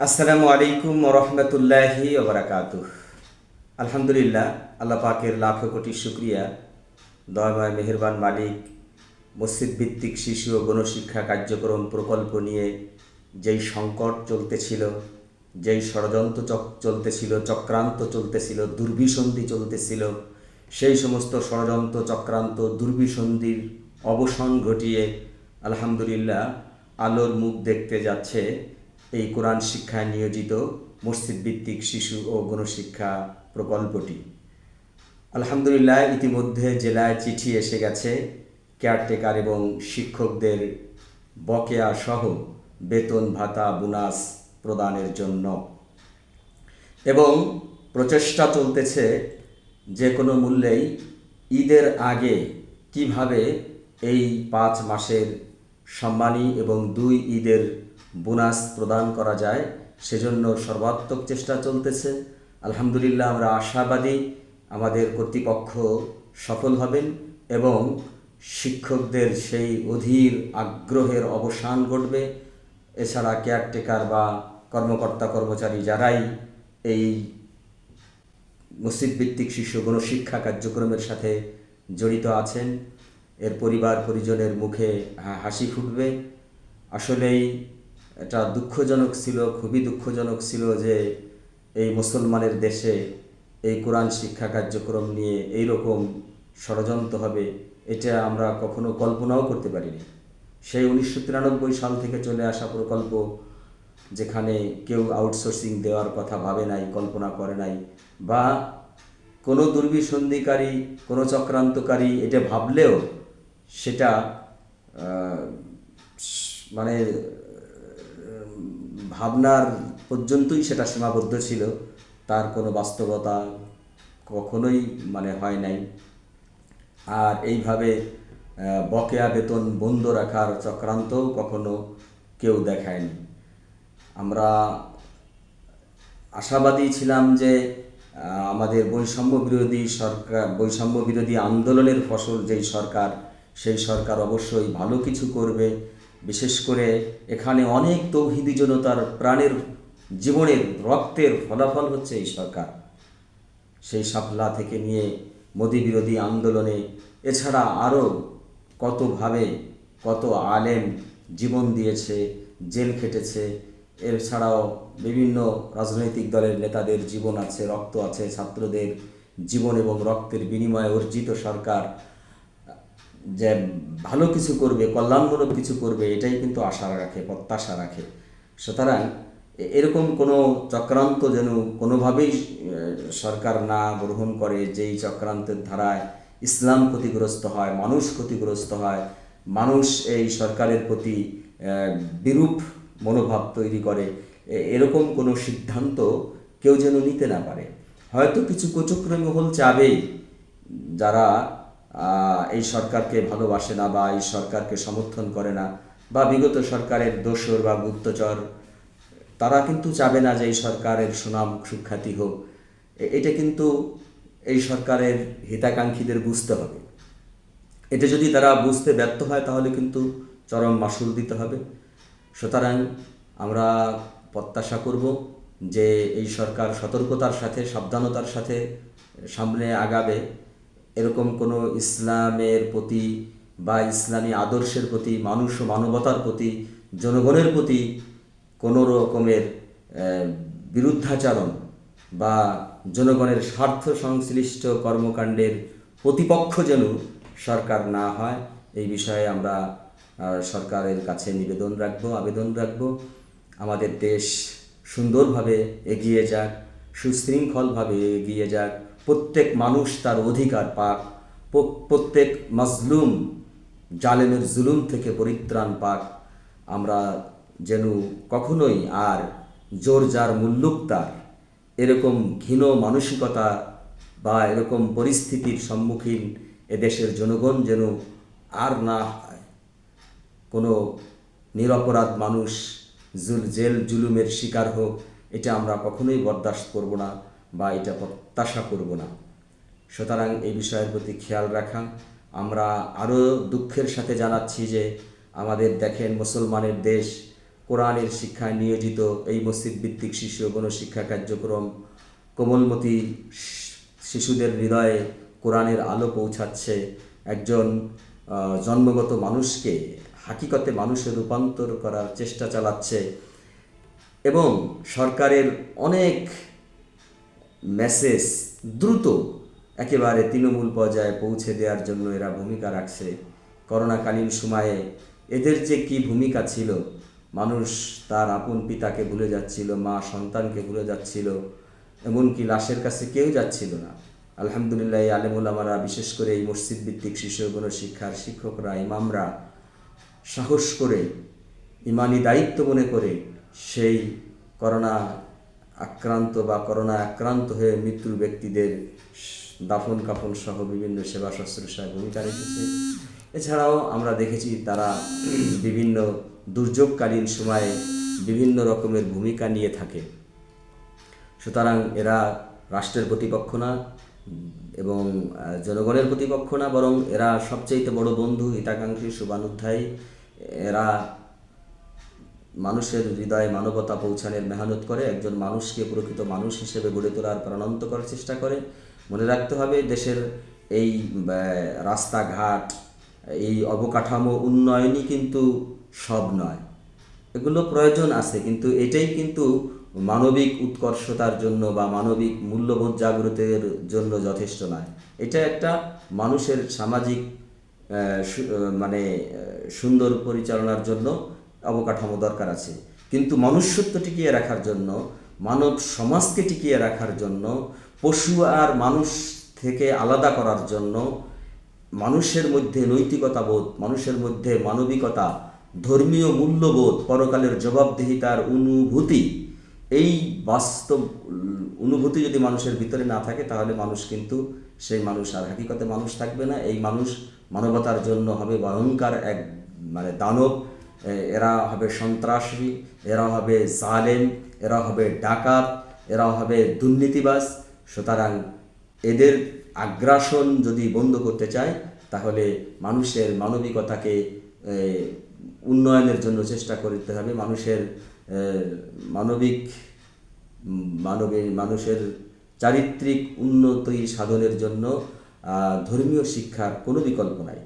আসসালামু আলাইকুম রহমতুল্লাহি ওবরাকাত আলহামদুলিল্লাহ, আল্লাহ পাকের লাখো কোটি শুক্রিয়া। দয়ময় মেহেরবান মালিক, মসজিদ ভিত্তিক শিশু ও গণশিক্ষা কার্যক্রম প্রকল্প নিয়ে যেই সংকট চলতেছিল, যেই ষড়যন্ত্র চক চলতেছিল, চক্রান্ত চলতেছিল, দুর্বিসন্ধি চলতেছিল, সেই সমস্ত ষড়যন্ত্র, চক্রান্ত, দুর্বিসন্ধির অবসান ঘটিয়ে আলহামদুলিল্লাহ আলোর মুখ দেখতে যাচ্ছে। এই কোরআন শিক্ষায় নিয়োজিত মসজিদ ভিত্তিক শিশু ও গণশিক্ষা প্রকল্পটি। আলহামদুলিল্লাহ, ইতিমধ্যে জেলায় চিঠি এসে গেছে, কেয়ারটেকার এবং শিক্ষকদের বকেয়া সহ বেতন ভাতা বোনাস প্রদানের জন্য। এবং প্রচেষ্টা চলতেছে যে কোনো মূল্যেই ঈদের আগে কীভাবে এই পাঁচ মাসের সম্মানী এবং দুই ঈদের বোনাস প্রদান করা যায়, সেজন্য সর্বাত্মক চেষ্টা চলতেছে। আলহামদুলিল্লাহ, আমরা আশাবাদী আমাদের কর্তৃপক্ষ সফল হবেন এবং শিক্ষকদের সেই অধীর আগ্রহের অবসান ঘটবে। এছাড়া কেয়ারটেকার বা কর্মকর্তা কর্মচারী যারাই এই মসজিদ ভিত্তিক শিশু গণশিক্ষা কার্যক্রমের সাথে জড়িত আছেন, এর পরিবার পরিজনের মুখে হাসি ফুটবে। আসলেই এটা দুঃখজনক ছিল, খুবই দুঃখজনক ছিল যে এই মুসলমানের দেশে এই কোরআন শিক্ষা কার্যক্রম নিয়ে এই রকম ষড়যন্ত্র হবে, এটা আমরা কখনো কল্পনাও করতে পারিনি। সেই উনিশশো তিরানব্বই সাল থেকে চলে আসা প্রকল্প, যেখানে কেউ আউটসোর্সিং দেওয়ার কথা ভাবে নাই, কল্পনা করে নাই, বা কোনো দুর্বিসন্ধিকারী, কোনো চক্রান্তকারী এটা ভাবলেও সেটা মানে ভাবনার পর্যন্তই সেটা সীমাবদ্ধ ছিল। তার কোনো বাস্তবতা কখনোই মানে হয় নাই। আর এইভাবে বকেয়া বেতন বন্ধ রাখার চক্রান্তও কখনো কেউ দেখায়নি। আমরা আশাবাদী ছিলাম যে আমাদের বৈষম্য বিরোধী সরকার, বৈষম্য বিরোধী আন্দোলনের ফসল যেই সরকার, সেই সরকার অবশ্যই ভালো কিছু করবে। বিশেষ করে এখানে অনেক তৌহিদি জনতার প্রাণের, জীবনের, রক্তের ফলাফল হচ্ছে এই সরকার। সেই সাপলা থেকে নিয়ে মোদী বিরোধী আন্দোলনে এছাড়া আরও কতভাবে কত আলেম জীবন দিয়েছে, জেল খেটেছে, এছাড়াও বিভিন্ন রাজনৈতিক দলের নেতাদের জীবন আছে, রক্ত আছে, ছাত্রদের জীবন এবং রক্তের বিনিময়ে অর্জিত সরকার যে ভালো কিছু করবে, কল্যাণমূলক কিছু করবে, এটাই কিন্তু আশা রাখে, প্রত্যাশা রাখে। সুতরাং এরকম কোনো চক্রান্ত যেন কোনোভাবেই সরকার না গ্রহণ করে, যেই চক্রান্তের ধারায় ইসলাম ক্ষতিগ্রস্ত হয়, মানুষ ক্ষতিগ্রস্ত হয়, মানুষ এই সরকারের প্রতি বিরূপ মনোভাব তৈরি করে এরকম কোনো সিদ্ধান্ত কেউ যেন নিতে না পারে। হয়তো কিছু কোচক্রমী মহল চাবেই যারা এই সরকারকে ভালোবাসে না বা এই সরকারকে সমর্থন করে না বা বিগত সরকারের দোসর বা গুপ্তচর, তারা কিন্তু চাবে না যে এই সরকারের সুনাম সুখ্যাতি হোক। এটা কিন্তু এই সরকারের হিতাকাঙ্ক্ষীদের বুঝতে হবে। এটা যদি তারা বুঝতে ব্যর্থ হয়, তাহলে কিন্তু চরম মাসুল দিতে হবে। সুতরাং আমরা প্রত্যাশা করব যে এই সরকার সতর্কতার সাথে, সাবধানতার সাথে সামনে আগাবে। এরকম কোনো ইসলামের প্রতি বা ইসলামী আদর্শের প্রতি, মানুষ ও মানবতার প্রতি, জনগণের প্রতি কোনো রকমের বিরুদ্ধাচরণ বা জনগণের স্বার্থ সংশ্লিষ্ট কর্মকাণ্ডের প্রতিপক্ষ যেন সরকার না হয়, এই বিষয়ে আমরা সরকারের কাছে নিবেদন রাখব, আবেদন রাখব। আমাদের দেশ সুন্দরভাবে এগিয়ে যাক, সুশৃঙ্খলভাবে এগিয়ে যাক। প্রত্যেক মানুষ তার অধিকার পাক। প্রত্যেক মজলুম জালেমের জুলুম থেকে পরিত্রাণ পাক। আমরা যেন কখনোই আর জোর যার মুল্লুক তার। এরকম ঘৃণ মানসিকতা বা এরকম পরিস্থিতির সম্মুখীন এদেশের জনগণ যেন আর না হয়। কোনো নিরপরাধ মানুষ জুল, জেল, জুলুমের শিকার হোক, এটা আমরা কখনোই বরদাস্ত করব না বা এটা প্রত্যাশা করব না। সুতরাং এই বিষয়ের প্রতি খেয়াল রাখা। আমরা আরও দুঃখের সাথে জানাচ্ছি যে আমাদের দেখেন মুসলমানের দেশ কোরআনের শিক্ষায় নিয়োজিত এই মসজিদ ভিত্তিক শিশু ও গণশিক্ষা কার্যক্রম কোমলমতি শিশুদের হৃদয়ে কোরআনের আলো পৌঁছাচ্ছে। একজন জন্মগত মানুষকে হাকিকতে মানুষে রূপান্তর করার চেষ্টা চালাচ্ছে এবং সরকারের অনেক মেসেজ দ্রুত একেবারে তৃণমূল পর্যায়ে পৌঁছে দেওয়ার জন্য এরা ভূমিকা রাখছে। করোনাকালীন সময়ে এদের যে কি ভূমিকা ছিল, মানুষ তার আপন পিতাকে ভুলে যাচ্ছিল, মা সন্তানকে ভুলে যাচ্ছিল, এমনকি লাশের কাছে কেউ যাচ্ছিল না। আলহামদুলিল্লাহ, এই আলেমুলামারা, বিশেষ করে এই মসজিদ ভিত্তিক শিশু শিক্ষার শিক্ষকরা, ইমামরা, সাহস করে, ইমানি দায়িত্ব মনে করে সেই করোনা আক্রান্ত বা করোনা আক্রান্ত হয়ে মৃত্যুর ব্যক্তিদের দাফন কাফন সহ বিভিন্ন সেবা শুশ্রূষায় ভূমিকা রেখেছে। এছাড়াও আমরা দেখেছি তারা বিভিন্ন দুর্যোগকালীন সময়ে বিভিন্ন রকমের ভূমিকা নিয়ে থাকে। সুতরাং এরা রাষ্ট্রের প্রতিপক্ষ না এবং জনগণের প্রতিপক্ষ না, বরং এরা সবচেয়ে বড় বন্ধু হিতাকাঙ্ক্ষী, শুভানুধ্যায়ী। এরা মানুষের হৃদয়ে মানবতা পৌঁছানোর মেহনত করে, একজন মানুষকে প্রকৃত মানুষ হিসেবে গড়ে তোলার প্রাণান্ত করার চেষ্টা করে। মনে রাখতে হবে, দেশের এই রাস্তাঘাট, এই অবকাঠামো উন্নয়নই কিন্তু সব নয়। এগুলো প্রয়োজন আছে, কিন্তু এটাই কিন্তু মানবিক উৎকর্ষতার জন্য বা মানবিক মূল্যবোধ জাগ্রতের জন্য যথেষ্ট নয়। এটা একটা মানুষের সামাজিক মানে সুন্দর পরিচালনার জন্য অবকাঠামো দরকার আছে। কিন্তু মনুষ্যত্ব টিকিয়ে রাখার জন্য, মানব সমাজকে টিকিয়ে রাখার জন্য, পশু আর মানুষ থেকে আলাদা করার জন্য মানুষের মধ্যে নৈতিকতা বোধ মানুষের মধ্যে মানবিকতা, ধর্মীয় মূল্যবোধ, পরকালের জবাবদিহিতার অনুভূতি, এই বাস্তব অনুভূতি যদি মানুষের ভিতরে না থাকে, তাহলে মানুষ কিন্তু সেই মানুষ আর হাকিকতে মানুষ থাকবে না। এই মানুষ মানবতার জন্য হবে ভয়ঙ্কর এক মানে দানব। এরা হবে সন্ত্রাসী এরা হবে জালেম এরা হবে ডাকাত এরা হবে দুর্নীতিবাজ। সুতরাং এদের আগ্রাসন যদি বন্ধ করতে চায় তাহলে মানুষের মানবিকতাকে উন্নয়নের জন্য চেষ্টা করতে হবে। মানুষের মানবিক উম, মানবে মানুষের চারিত্রিক উন্নতি সাধনের জন্য ধর্মীয় শিক্ষার কোনো বিকল্প নাই।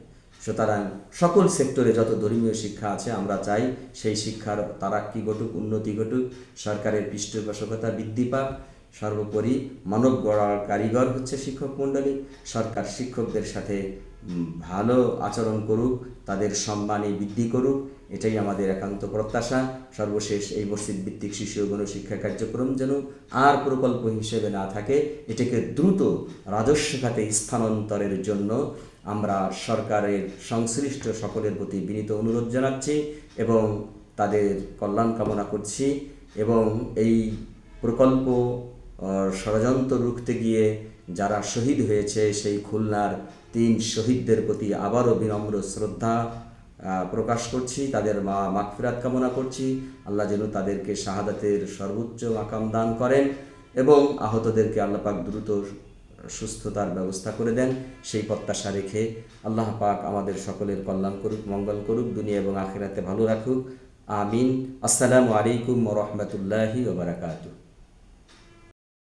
সুতরাং সকল সেক্টরে যত ধর্মীয় শিক্ষা আছে, আমরা চাই সেই শিক্ষার তারা তারাক্কি ঘটুক, উন্নতি ঘটুক, সরকারের পৃষ্ঠপোষকতা বৃদ্ধি পাক। সর্বোপরি মানব গড়ার কারিগর হচ্ছে শিক্ষক মণ্ডলী। সরকার শিক্ষকদের সাথে ভালো আচরণ করুক, তাদের সম্মানে বৃদ্ধি করুক, এটাই আমাদের একান্ত প্রত্যাশা। সর্বশেষ এই মসজিদ ভিত্তিক শিশু ও গণশিক্ষা কার্যক্রম যেন আর প্রকল্প হিসেবে না থাকে, এটাকে দ্রুত রাজস্ব খাতে স্থানান্তরের জন্য আমরা সরকারের সংশ্লিষ্ট সকলের প্রতি বিনীত অনুরোধ জানাচ্ছি এবং তাদের কল্যাণ কামনা করছি এবং এই প্রকল্প ষড়যন্ত্র রুখতে গিয়ে যারা শহীদ হয়েছে, সেই খুলনার তিন শহীদদের প্রতি আবারও বিনম্র শ্রদ্ধা প্রকাশ করছি। তাদের মা মাগফিরাত কামনা করছি। আল্লাহ যেন তাদেরকে শাহাদাতের সর্বোচ্চ মাকাম দান করেন এবং আহতদেরকে আল্লাহ পাক দ্রুত সুস্থতার ব্যবস্থা করে দেন, সেই প্রত্যাশা রেখে আল্লাহ পাক আমাদের সকলের কল্যাণ করুক, মঙ্গল করুক, দুনিয়া এবং আখেরাতে ভালো রাখুক। আমিন। আসসালামু আলাইকুম রহমতুল্লাহি ওবরাকাতুহ